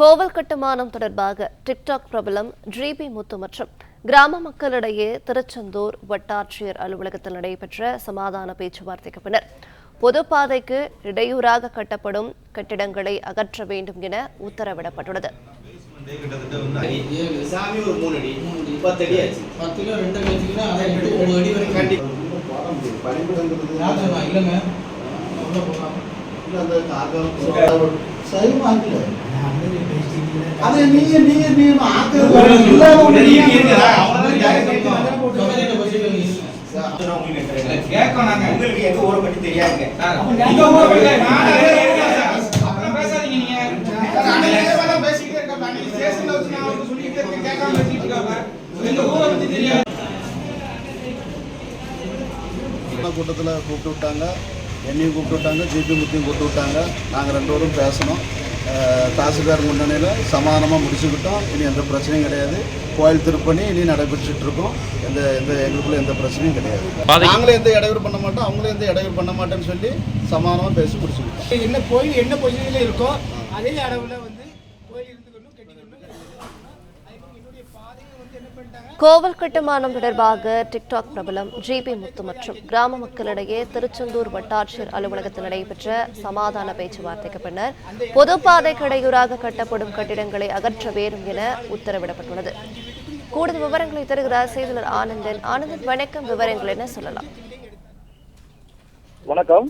கோவில் கட்டுமானம் தொடர்பாக டிக்டாக் பிரபலம் ஜிபி முத்து மற்றும் கிராம மக்களிடையே திருச்செந்தூர் வட்டாட்சியர் அலுவலகத்தில் நடைபெற்ற சமாதான பேச்சுவார்த்தைக்கு பின்னர் பொதுப்பாதைக்கு இடையூறாக கட்டப்படும் கட்டிடங்களை அகற்ற வேண்டும் என உத்தரவிடப்பட்டுள்ளது. ஏழு அது நீங்க நீங்க நீங்க உங்களுக்கு எங்க ஊரை தெரியாதுங்க கூட்டத்தில் கூப்பிட்டு விட்டாங்க. என்னையும் கூப்பிட்டு விட்டாங்க. ஜிபி முத்தையும் கூப்பிட்டு விட்டாங்க. நாங்கள் ரெண்டு பேரும் பேசணும். தாசில்தார் முன்னணியில் சமாதானமாக முடிச்சுக்கிட்டோம். இனி எந்த பிரச்சனையும் கிடையாது. கோயில் திருப்பணி இனி நடைபெற்றுட்டு இருக்கோம் எந்த எந்த எங்களுக்குள்ள எந்த பிரச்சனையும் கிடையாது. நாங்களும் எந்த இடையூறு பண்ண மாட்டோம். அவங்களும் எந்த இடையூறு பண்ண மாட்டேன்னு சொல்லி சமாதானமாக பேசி முடிச்சுக்கிட்டோம். என்ன கோயில் என்ன பொசிஷனில் இருக்கோ அதே அளவில் வந்து கோயில் இருந்துக்கணும் கோவில் கட்டுமானம் தொடர்பாக டிக்டாக் பிரபலம் ஜிபி முத்து மற்றும் கிராம மக்களிடையே திருச்செந்தூர் வட்டாட்சியர் அலுவலகத்தில் நடைபெற்ற சமாதான பேச்சுவார்த்தைக்கு பின்னர் பொதுப்பாதை இடையூறாக கட்டப்படும் கட்டிடங்களை அகற்ற வேண்டும் என உத்தரவிடப்பட்டுள்ளது. கூடுதல் விவரங்களை தருகிறார் செய்தியாளர் ஆனந்தன். ஆனந்தன் வணக்கம். விவரங்கள் என்ன சொல்லலாம்? வணக்கம்.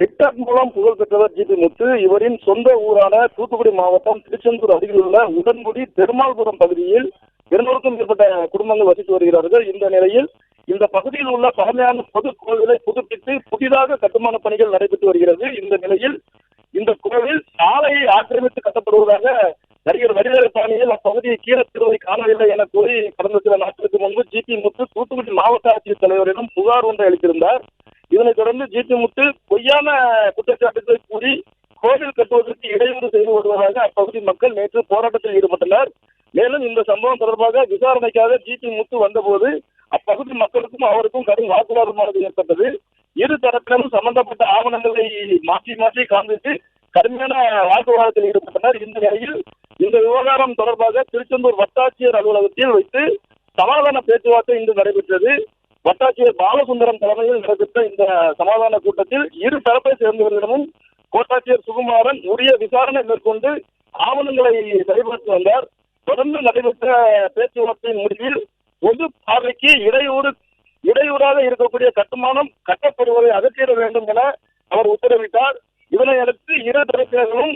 டிக்டாக் மூலம் புகழ் பெற்றவர் ஜி பி முத்து இவரின் சொந்த ஊரான தூத்துக்குடி மாவட்டம் திருச்செந்தூர் அருகில் உள்ள உடன்குடி பெருமாள்புரம் பகுதியில் இருநூறுக்கும் மேற்பட்ட குடும்பங்கள் வசித்து வருகிறார்கள். இந்த நிலையில் இந்த பகுதியில் உள்ள பழமையான பொது கோவிலை புதுப்பித்து புதிதாக கட்டுமான பணிகள் நடைபெற்று வருகிறது. இந்த நிலையில் இந்த கோவில் சாலையை ஆக்கிரமித்து கட்டப்படுவதாக நடிகர் வடிவேலு பாணியில் அப்பகுதியை கீழத்திருவை காணவில்லை என கூறி கடந்த சில நாட்களுக்கு முன்பு ஜிபி முத்து தூத்துக்குடி மாவட்ட ஆட்சியர் தலைவரிடம் புகார் ஒன்றை அளித்திருந்தார். இதனைத் தொடர்ந்து ஜிபி முத்து பொய்யான குற்றச்சாட்டுகளை கூறி கோவில் கட்டுவதற்கு இடையூறு செய்து வருவதாக அப்பகுதி மக்கள் நேற்று போராட்டத்தில் ஈடுபட்டனர். மேலும் இந்த சம்பவம் தொடர்பாக விசாரணைக்காக ஜிபி முத்து வந்தபோது அப்பகுதி மக்களுக்கும் அவருக்கும் கடும் வாக்குவாதமானது ஏற்பட்டது. இரு தரப்பினரும் சம்பந்தப்பட்ட ஆவணங்களை மாற்றி மாற்றி காண்பித்து கடுமையான வாக்குவாதத்தில் ஈடுபட்டனர். இந்த நிலையில் இந்த விவகாரம் தொடர்பாக திருச்செந்தூர் வட்டாட்சியர் அலுவலகத்தில் வைத்து சமாதான பேச்சுவார்த்தை இன்று நடைபெற்றது. வட்டாட்சியர் பாலசுந்தரம் தலைமையில் நடைபெற்ற இந்த சமாதான கூட்டத்தில் இரு தரப்பை சேர்ந்தவர்களிடமும் கோட்டாட்சியர் சுகுமாரன் உரிய விசாரணை மேற்கொண்டு ஆவணங்களை சரிபார்த்து வந்தார். தொடர்ந்து நடைபெற்ற பேச்சுவார்த்தையின் முடிவில் பொது பார்வைக்கு இடையூறு இடையூறாக இருக்கக்கூடிய கட்டுமானம் கட்டப்படுவதை அகற்றிட வேண்டும் என அவர் உத்தரவிட்டார். இதனை அடுத்து இரு தரப்பினர்களும்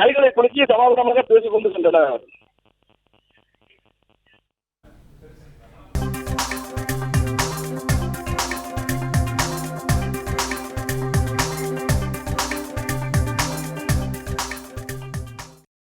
கைகளை குலுக்கி சமாதானமாக பேசிக் கொண்டு சென்றனர்.